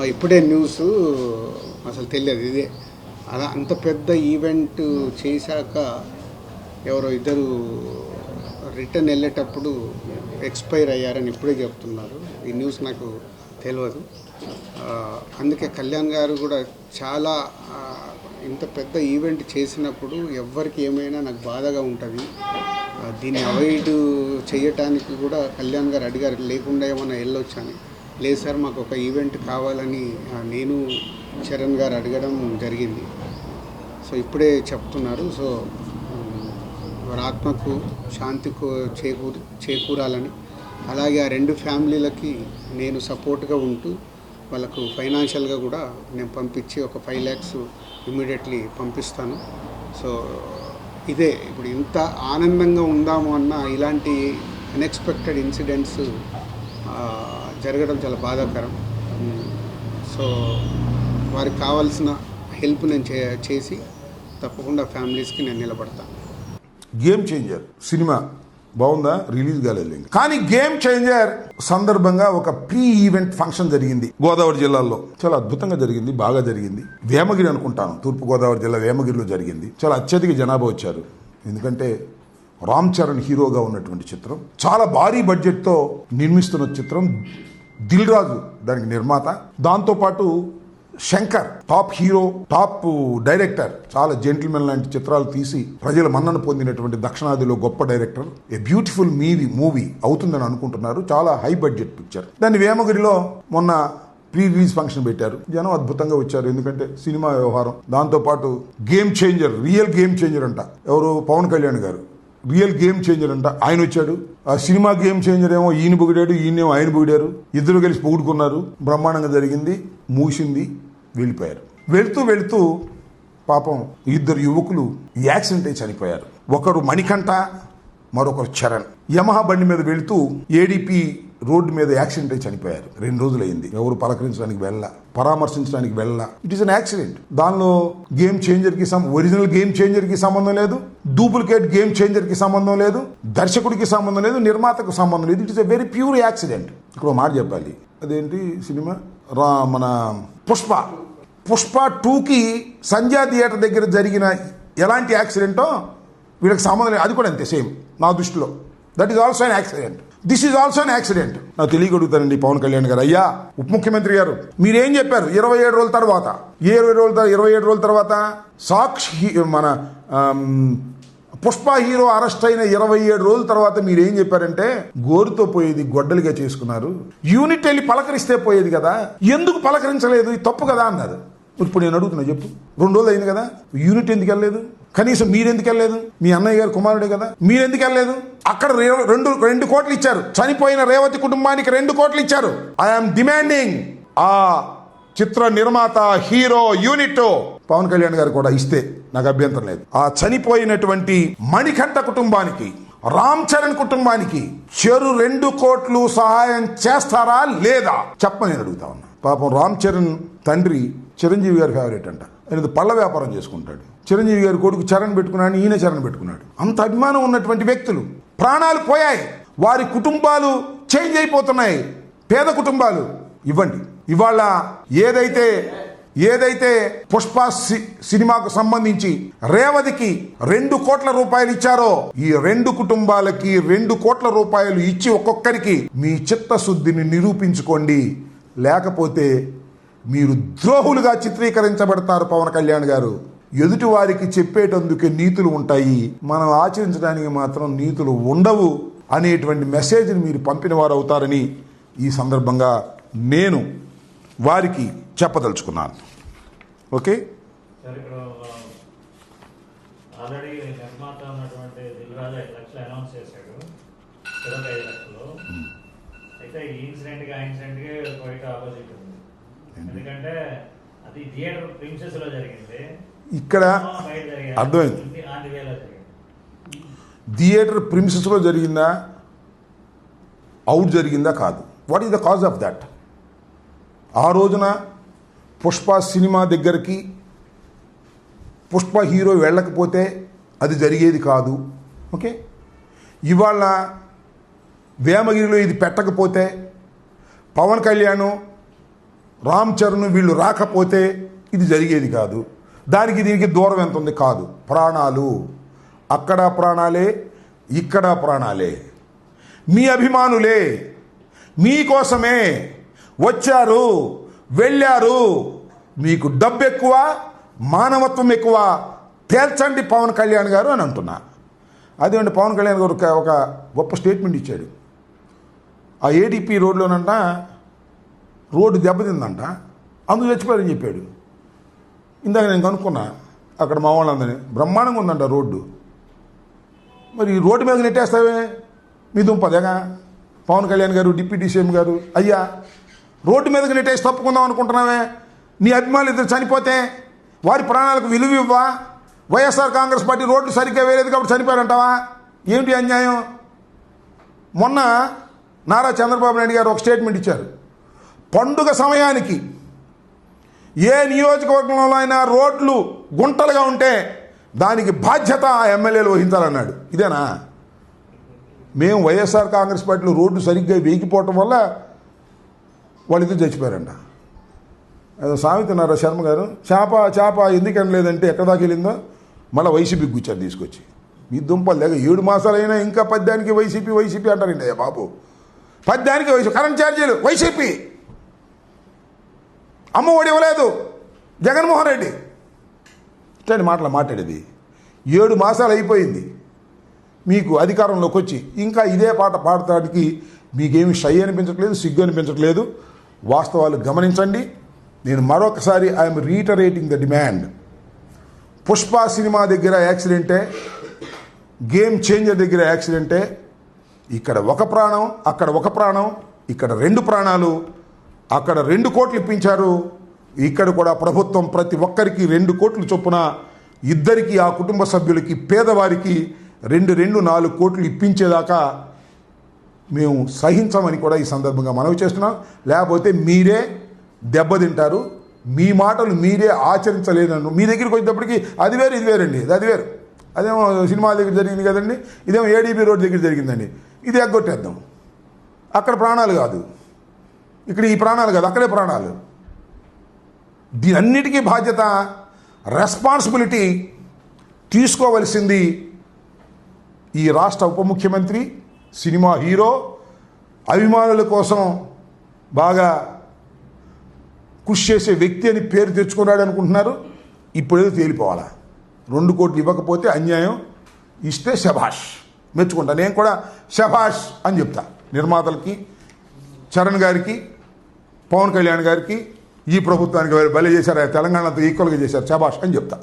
ఇప్పుడే న్యూస్ అసలు తెలియదు ఇదే. అలా అంత పెద్ద ఈవెంట్ చేశాక ఎవరో ఇద్దరు రిటర్న్ వెళ్ళేటప్పుడు ఎక్స్పైర్ అయ్యారని ఇప్పుడే చెప్తున్నారు. ఈ న్యూస్ నాకు తెలియదు. అందుకే కళ్యాణ్ గారు కూడా చాలా ఇంత పెద్ద ఈవెంట్ చేసినప్పుడు ఎవరికి ఏమైనా నాకు బాధగా ఉంటుంది. దీన్ని అవాయిడ్ చేయటానికి కూడా కళ్యాణ్ గారు అడిగారు లేకుండా ఏమైనా వెళ్ళొచ్చని లేదు సార్ మాకు ఒక ఈవెంట్ కావాలని నేను చరణ్ గారు అడగడం జరిగింది. సో ఇప్పుడే చెప్తున్నారు. సో వారి ఆత్మకు శాంతి చేకూర్ చేకూరు చేకూరాలని. అలాగే ఆ రెండు ఫ్యామిలీలకి నేను సపోర్ట్గా ఉంటూ వాళ్ళకు ఫైనాన్షియల్గా కూడా నేను పంపించి ఒక ఫైవ్ ల్యాక్స్ ఇమీడియట్లీ పంపిస్తాను. సో ఇదే ఇప్పుడు ఇంత ఆనందంగా ఉందాము అన్న ఇలాంటి అన్ఎక్స్పెక్టెడ్ ఇన్సిడెంట్స్ జరగడం చాలా బాధాకరం. సో వారికి కావాల్సిన హెల్ప్ నేను చే చేసి తప్పకుండా ఫ్యామిలీస్కి నేను నిలబడతాను గేమ్ చేంజర్. సినిమా బాగుందా? రిలీజ్ కాలేదు కానీ గేమ్ చేంజర్ సందర్భంగా ఒక ప్రీ ఈవెంట్ ఫంక్షన్ జరిగింది గోదావరి జిల్లాలో. చాలా అద్భుతంగా జరిగింది బాగా జరిగింది. వేమగిరి అనుకుంటాను. తూర్పు గోదావరి జిల్లా వేమగిరిలో జరిగింది. చాలా అత్యధిక జనాభా వచ్చారు. ఎందుకంటే రామ్ చరణ్ హీరోగా ఉన్నటువంటి చిత్రం చాలా భారీ బడ్జెట్తో నిర్మిస్తున్న చిత్రం దిల్ రాజు దానికి నిర్మాత. దాంతోపాటు Shankar top hero top director చాలా జెంటిల్మెన్ లాంటి చిత్రాలు తీసి ప్రజల మన్నన పొందినటువంటి దక్షిణాదిలో గొప్ప డైరెక్టర్. ఏ బ్యూటిఫుల్ మీవీ మూవీ అవుతుందని అనుకుంటున్నారు. చాలా హై బడ్జెట్ పిక్చర్ దాన్ని వేమగిరిలో మొన్న ప్రీ రిలీజ్ ఫంక్షన్ పెట్టారు. జనం అద్భుతంగా వచ్చారు. ఎందుకంటే సినిమా వ్యవహారం. దాంతోపాటు game changer real game changer అంట. ఎవరు? పవన్ కళ్యాణ్ గారు. రియల్ గేమ్ చేంజర్ అంట. ఆయన వచ్చాడు. ఆ సినిమా గేమ్ చేంజర్ ఏమో ఈయన పొగిడాడు ఈయనేమో ఆయన పొగిడారు. ఇద్దరు కలిసి పొగుడుకున్నారు. బ్రహ్మాండంగా జరిగింది మూసింది వెళ్ళిపోయారు. వెళుతూ వెళుతూ పాపం ఇద్దరు యువకులు యాక్సిడెంట్ అయి చనిపోయారు. ఒకరు మణికంఠ మరొకరు చరణ్. యమహా బండి మీద వెళుతూ ఏడీపీ రోడ్డు మీద యాక్సిడెంట్ అయి చనిపోయారు. రెండు రోజులు అయింది ఎవరు పలకరించడానికి వెళ్ళ పరామర్శించడానికి వెళ్ళ ఇట్ ఈస్ అన్ యాక్సిడెంట్ దానిలో గేమ్ చేంజర్కి ఒరిజినల్ గేమ్ చేంజర్కి సంబంధం లేదు. డూప్లికేట్ గేమ్ చేంజర్కి సంబంధం లేదు. దర్శకుడికి సంబంధం లేదు. నిర్మాతకు సంబంధం లేదు. It is a very pure accident ఇక్కడ మాట చెప్పాలి. అదేంటి సినిమా? రా మన పుష్ప. పుష్ప టూకి సంధ్యా థియేటర్ దగ్గర జరిగిన ఎలాంటి యాక్సిడెంటో వీళ్ళకి సంబంధం లేదు. అది కూడా అంతే సేమ్. నా దృష్టిలో. That is also an accident this is also an accident నాకు తెలియగలుగుతానండి పవన్ కళ్యాణ్ గారు. అయ్యా ఉప ముఖ్యమంత్రి గారు మీరేం చెప్పారు? ఇరవై ఏడు రోజుల తర్వాత. ఇరవై రోజుల తర్వాత ఇరవై ఏడు రోజుల తర్వాత సాక్షి మన పుష్ప హీరో అరెస్ట్ అయిన ఇరవై ఏడు రోజుల తర్వాత మీరు ఏం చెప్పారంటే గోరుతో పోయేది గొడ్డలిగా చేసుకున్నారు. యూనిట్ వెళ్ళి పలకరిస్తే పోయేది కదా. ఎందుకు పలకరించలేదు? తప్పు కదా అన్నారు. ఇప్పుడు నేను అడుగుతున్నా చెప్పు. రెండు రోజులు అయింది కదా యూనిట్ ఎందుకు వెళ్ళలేదు? కనీసం మీరెందుకు వెళ్ళలేదు? మీ అన్నయ్య గారు కుమారుడే కదా మీరు ఎందుకు వెళ్ళలేదు? అక్కడ రెండు రెండు కోట్లు ఇచ్చారు. చనిపోయిన రేవతి కుటుంబానికి రెండు కోట్లు ఇచ్చారు. ఐఎమ్ డిమాండింగ్ ఆ చిత్ర నిర్మాత హీరో యూనిట్ పవన్ కళ్యాణ్ గారు కూడా ఇస్తే నాకు అభ్యంతరం లేదు. ఆ చనిపోయినటువంటి మణికంఠ కుటుంబానికి రామ్ చరణ్ కుటుంబానికి చెరు రెండు కోట్లు సహాయం చేస్తారా లేదా? చెప్పని అడుగుతా ఉన్నా. పాపం రామ్ చరణ్ తండ్రి చిరంజీవి గారి ఫేవరెట్ అంట. ఆయన పళ్ళ వ్యాపారం చేసుకుంటాడు. చిరంజీవి గారి కొడుకు చరణ్ పెట్టుకున్నాడు ఈయన చరణ్ పెట్టుకున్నాడు. అంత అభిమానం ఉన్నటువంటి వ్యక్తులు. ప్రాణాలు పోయాయి. వారి కుటుంబాలు చేంజ్ అయిపోతున్నాయి. పేద కుటుంబాలు. ఇవ్వండి. ఇవాళ ఏదైతే ఏదైతే పుష్ప సి- సినిమాకు సంబంధించి రేవతికి రెండు కోట్ల రూపాయలు ఇచ్చారో ఈ రెండు కుటుంబాలకి రెండు కోట్ల రూపాయలు ఇచ్చి ఒక్కొక్కరికి మీ చిత్తశుద్ధిని నిరూపించుకోండి. లేకపోతే మీరు ద్రోహులుగా చిత్రీకరించబడతారు పవన్ కళ్యాణ్ గారు. ఎదుటి వారికి చెప్పేటందుకే నీతులు ఉంటాయి. మనం ఆచరించడానికి మాత్రం నీతులు ఉండవు అనేటువంటి మెసేజ్ని మీరు పంపిన వారు అవుతారని ఈ సందర్భంగా నేను వారికి చెప్పదలుచుకున్నాను. ఓకే? అయితే ఈ ఇన్సిడెంట్కి ఆ ఇన్సిడెంట్కి క్వైట్ ఆపోజిట్ ఉంది. ఎందుకంటే అది థియేటర్ ప్రిన్సెస్లో జరిగింది. ఇక్కడ అర్థమైంది. థియేటర్ ప్రిమిసెస్లో జరిగిందా? అవుట్ జరిగిందా కాదు. What is the cause of that ఆ రోజున పుష్ప సినిమా దగ్గరికి పుష్ప హీరో వెళ్ళకపోతే అది జరిగేది కాదు. ఓకే? ఇవాళ వేమగిరిలో ఇది పెట్టకపోతే పవన్ కళ్యాణ్ రామ్ చరణ్ వీళ్ళు రాకపోతే ఇది జరిగేది కాదు. దానికి దీనికి దూరం ఎంత ఉంది? కాదు. ప్రాణాలు. అక్కడ ప్రాణాలే ఇక్కడ ప్రాణాలే. మీ అభిమానులే మీకోసమే వచ్చారు వెళ్ళారు. మీకు డబ్బు ఎక్కువ మానవత్వం ఎక్కువ. తేల్చండి పవన్ కళ్యాణ్ గారు అని అంటున్నా. అదేంటి పవన్ కళ్యాణ్ గారు ఒక- గొప్ప స్టేట్మెంట్ ఇచ్చాడు. ఆ ఏడీపీ రోడ్లోనంట రోడ్డు దెబ్బతిందంట. అందుకు చచ్చిపోయారని చెప్పాడు. ఇందాక నేను కనుక్కున్నా అక్కడ మా వాళ్ళందరినీ. బ్రహ్మాండంగా ఉందంట రోడ్డు. మరి రోడ్డు మీద నెట్టేస్తావే? మీ దుంపదేగా? పవన్ కళ్యాణ్ గారు డిప్యూటీ సీఎం గారు అయ్యా రోడ్డు మీదకి నెట్టేసి తప్పుకుందాం అనుకుంటున్నావే? నీ అభిమానులు ఇద్దరు చనిపోతే వారి ప్రాణాలకు విలువ ఇవ్వా? వైఎస్ఆర్ కాంగ్రెస్ పార్టీ రోడ్లు సరిగ్గా వేయలేదు కాబట్టి చనిపోయారంటావా? ఏమిటి అన్యాయం? మొన్న నారా చంద్రబాబు నాయుడు గారు ఒక స్టేట్మెంట్ ఇచ్చారు. పండుగ సమయానికి ఏ నియోజకవర్గంలో అయినా రోడ్లు గుంటలుగా ఉంటే దానికి బాధ్యత ఆ ఎమ్మెల్యేలు వహించాలన్నాడు. ఇదేనా? మేము వైఎస్ఆర్ కాంగ్రెస్ పార్టీలో రోడ్డు సరిగ్గా వేగిపోవటం వల్ల వాళ్ళిద్దరు చచ్చిపోయారంట. ఏదో సామెతున్నారా శర్మ గారు? చేప చేప ఎందుకని లేదంటే ఎక్కడ దాకా వెళ్ళిందో? మళ్ళీ వైసీపీ కూర్చారు తీసుకొచ్చి. మీ దుంపలు లేక ఏడు మాసాలైనా ఇంకా పద్యానికి వైసీపీ వైసీపీ అంటారండి అయ్యా బాబు? పద్యానికి వైసీపీ. కరెంట్ ఛార్జీలు వైసీపీ. అమ్మ ఒడి ఇవ్వలేదు. జగన్మోహన్ రెడ్డి. ఇట్లాంటి మాటలు మాట్లాడేది. ఏడు మాసాలు అయిపోయింది. మీకు అధికారంలోకి వచ్చి ఇంకా ఇదే పాట పాడటానికి మీకేమి షై అనిపించట్లేదు సిగ్గు అనిపించట్లేదు. వాస్తవాలు గమనించండి. నేను మరొకసారి I'm reiterating the demand Pushpa cinema దగ్గర యాక్సిడెంటే గేమ్ చేంజర్ దగ్గర యాక్సిడెంటే ఇక్కడ ఒక ప్రాణం అక్కడ ఒక ప్రాణం ఇక్కడ రెండు ప్రాణాలు అక్కడ రెండు కోట్లు ఇప్పించారు. ఇక్కడ కూడా ప్రభుత్వం ప్రతి ఒక్కరికి రెండు కోట్లు చొప్పున ఇద్దరికి ఆ కుటుంబ సభ్యులకి పేదవారికి రెండు రెండు నాలుగు కోట్లు ఇప్పించేదాకా మేము సహించమని కూడా ఈ సందర్భంగా మనవి చేస్తున్నాం. లేకపోతే మీరే దెబ్బతింటారు. మీ మాటలు మీరే ఆచరించలేదన్ను మీ దగ్గరికి వచ్చేటప్పటికి అది వేరు ఇది వేరండి. అది వేరు. అదేమో సినిమా దగ్గర జరిగింది కదండి. ఇదేమో ఏడీపీ రోడ్ దగ్గర జరిగిందండి. ఇది ఎగ్గొట్టేద్దాం. అక్కడ ప్రాణాలు కాదు. ఇక్కడ ఈ ప్రాణాలు కాదు అక్కడే ప్రాణాలు. దీనన్నిటికీ బాధ్యత రెస్పాన్సిబిలిటీ తీసుకోవలసింది ఈ రాష్ట్ర ఉప ముఖ్యమంత్రి సినిమా హీరో అభిమానుల కోసం బాగా కృషి చేసే వ్యక్తి అని పేరు తెచ్చుకున్నాడు అనుకుంటున్నారు. ఇప్పుడేదో తేలిపోవాలా? రెండు కోట్లు ఇవ్వకపోతే అన్యాయం ఇస్తే శభాష్. మెచ్చుకుంటా. నేను కూడా శభాష్ అని చెప్తా. నిర్మాతలకి చరణ్ గారికి పవన్ కళ్యాణ్ గారికి ఈ ప్రభుత్వానికి వారు బలి చేశారు. తెలంగాణతో ఈక్వల్గా చేశారు. చబాష్ అని చెప్తా.